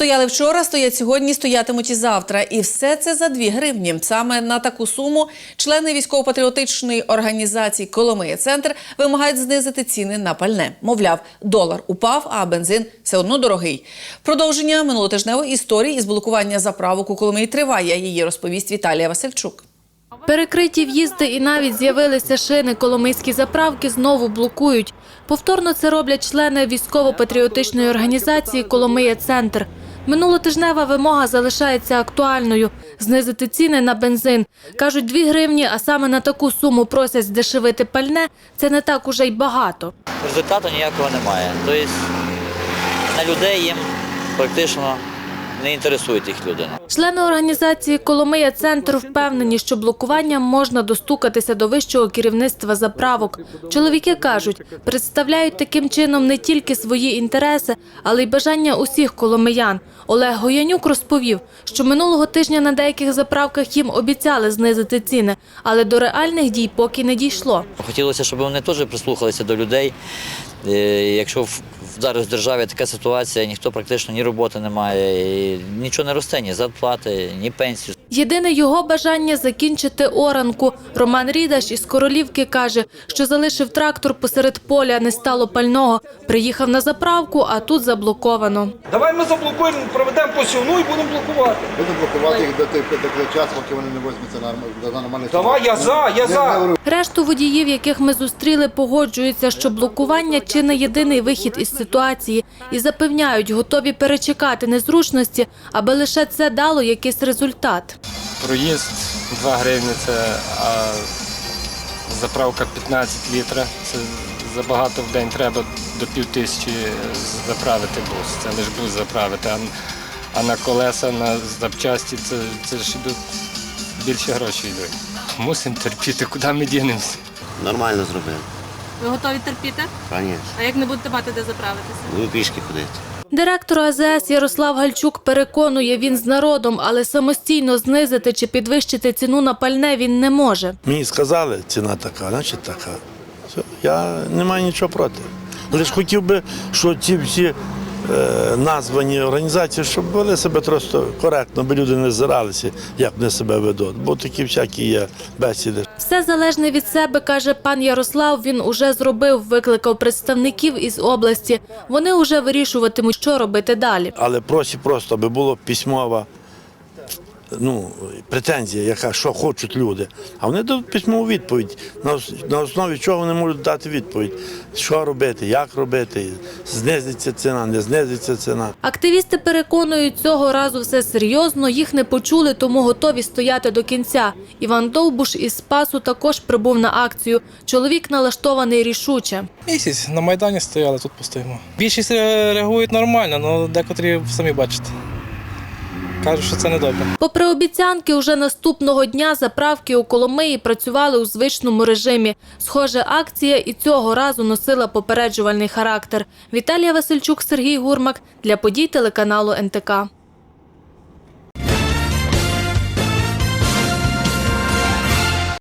Стояли вчора, стоять сьогодні, стоятимуть і завтра. І все це за 2 гривні. Саме на таку суму члени військово-патріотичної організації Коломия Центр вимагають знизити ціни на пальне. Мовляв, долар упав, а бензин все одно дорогий. Продовження минулотижневої історії із блокування заправок у Коломиї триває. Її розповість Віталія Васильчук. Перекриті в'їзди і навіть з'явилися шини. Коломийські заправки знову блокують. Повторно це роблять члени військово-патріотичної організації Коломия Центр. Минулотижнева вимога залишається актуальною – знизити ціни на бензин. Кажуть, 2 гривні, а саме на таку суму просять здешевити пальне – це не так уже й багато. результату ніякого немає. Тобто на людей їм практично не інтересують їх люди. Члени організації Коломия Центр впевнені, що блокуванням можна достукатися до вищого керівництва заправок. Чоловіки кажуть, представляють таким чином не тільки свої інтереси, але й бажання усіх коломиян. Олег Гоянюк розповів, що минулого тижня на деяких заправках їм обіцяли знизити ціни, але до реальних дій поки не дійшло. Хотілося, щоб вони теж прислухалися до людей. Е, Якщо зараз в державі така ситуація, ніхто практично ні роботи не має, і нічого не росте, ні зарплати, ні пенсії. Єдине його бажання закінчити оранку. Роман Рідаш із Королівки каже, що залишив трактор посеред поля, не стало пального. Приїхав на заправку, а тут заблоковано. Давай ми заблокуємо, проведемо посівну і будемо блокувати. Будемо блокувати їх до тих до тих поки вони не візьмуться на, на нормальний Давай, я за, я за. Решту водіїв, яких ми зустріли, погоджуються, що блокування чи не єдиний вихід із ситуації, і запевняють, готові перечекати незручності, аби лише це дало якийсь результат. Проїзд 2 гривні це а заправка 15 літрів. Це забагато в день треба до пів тисячі заправити бус. Це лише бус заправити. А, а на колеса, на запчасті це, це ж йдуть більше грошей йдуть. Мусимо терпіти, куди ми дінемося. Нормально зробили, Ви готові терпіти? звісно. А як не будете мати де заправитися? Буду пішки ходити. Директор АЗС Ярослав Гальчук переконує, він з народом, але самостійно знизити чи підвищити ціну на пальне він не може. Мені сказали, ціна така, значить така. Я не маю нічого проти. Лише хотів би, що ці всі названі організації, щоб вели себе просто коректно, бо люди не зиралися, як вони себе ведуть. Бо такі всякі є бесіди. Все залежне від себе, каже пан Ярослав. Він уже зробив, викликав представників із області. Вони вже вирішуватимуть, що робити далі. Але просі просто, аби було письмова ну, претензія, яка що хочуть люди. А вони дадуть письмову відповідь. На, на основі чого вони можуть дати відповідь, що робити, як робити, знизиться ціна, не знизиться ціна. Активісти переконують, цього разу все серйозно. Їх не почули, тому готові стояти до кінця. Іван Довбуш із Спасу також прибув на акцію. Чоловік налаштований рішуче. Місяць на Майдані стояли, тут постоїмо. Більшість реагують нормально, але декотрі самі бачите. Кажуть, що це не добре. Попри обіцянки, уже наступного дня заправки у Коломиї працювали у звичному режимі. Схоже, акція і цього разу носила попереджувальний характер. Віталія Васильчук, Сергій Гурмак для подій телеканалу НТК.